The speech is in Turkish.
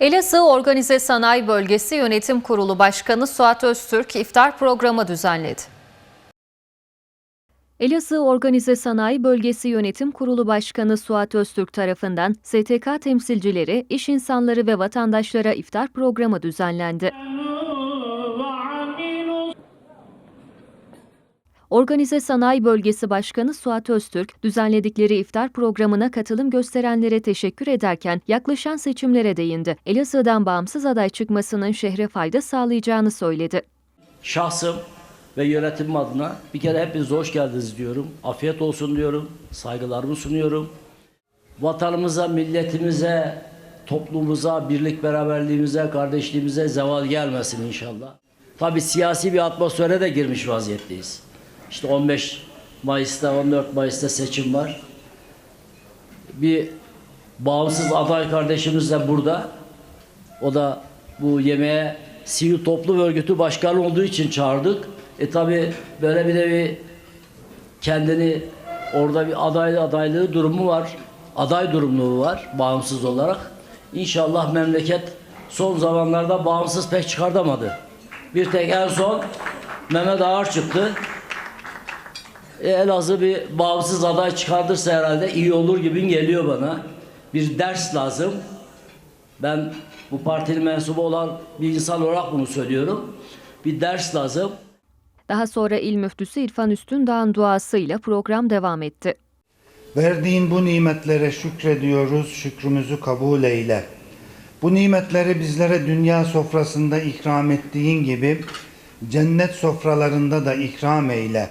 Elazığ Organize Sanayi Bölgesi Yönetim Kurulu Başkanı Suat Öztürk iftar programı düzenledi. Elazığ Organize Sanayi Bölgesi Yönetim Kurulu Başkanı Suat Öztürk tarafından STK temsilcileri, iş insanları ve vatandaşlara iftar programı düzenlendi. Organize Sanayi Bölgesi Başkanı Suat Öztürk, düzenledikleri iftar programına katılım gösterenlere teşekkür ederken yaklaşan seçimlere değindi. Elazığ'dan bağımsız aday çıkmasının şehre fayda sağlayacağını söyledi. Şahsım ve yönetimim adına bir kere hepiniz hoş geldiniz diyorum. Afiyet olsun diyorum. Saygılarımı sunuyorum. Vatanımıza, milletimize, toplumumuza, birlik beraberliğimize, kardeşliğimize zeval gelmesin inşallah. Tabi siyasi bir atmosfere de girmiş vaziyetteyiz. İşte 15 Mayıs'ta, 14 Mayıs'ta seçim var. Bir bağımsız aday kardeşimiz de burada. O da bu yemeğe sivil toplum örgütü başkanı olduğu için çağırdık. E tabi böyle bir de bir kendini orada bir aday adaylığı durumu var. Aday durumluğu var bağımsız olarak. İnşallah memleket son zamanlarda bağımsız pek çıkartamadı. Bir tek en son Mehmet Ağar çıktı. E, Elazığ bir bağımsız aday çıkartırsa herhalde iyi olur gibi geliyor bana. Bir ders lazım. Ben bu partinin mensubu olan bir insan olarak bunu söylüyorum. Bir ders lazım. Daha sonra İl Müftüsü İrfan Üstündağ'ın duasıyla program devam etti. Verdiğin bu nimetlere şükrediyoruz, şükrümüzü kabul eyle. Bu nimetleri bizlere dünya sofrasında ikram ettiğin gibi cennet sofralarında da ikram eyle.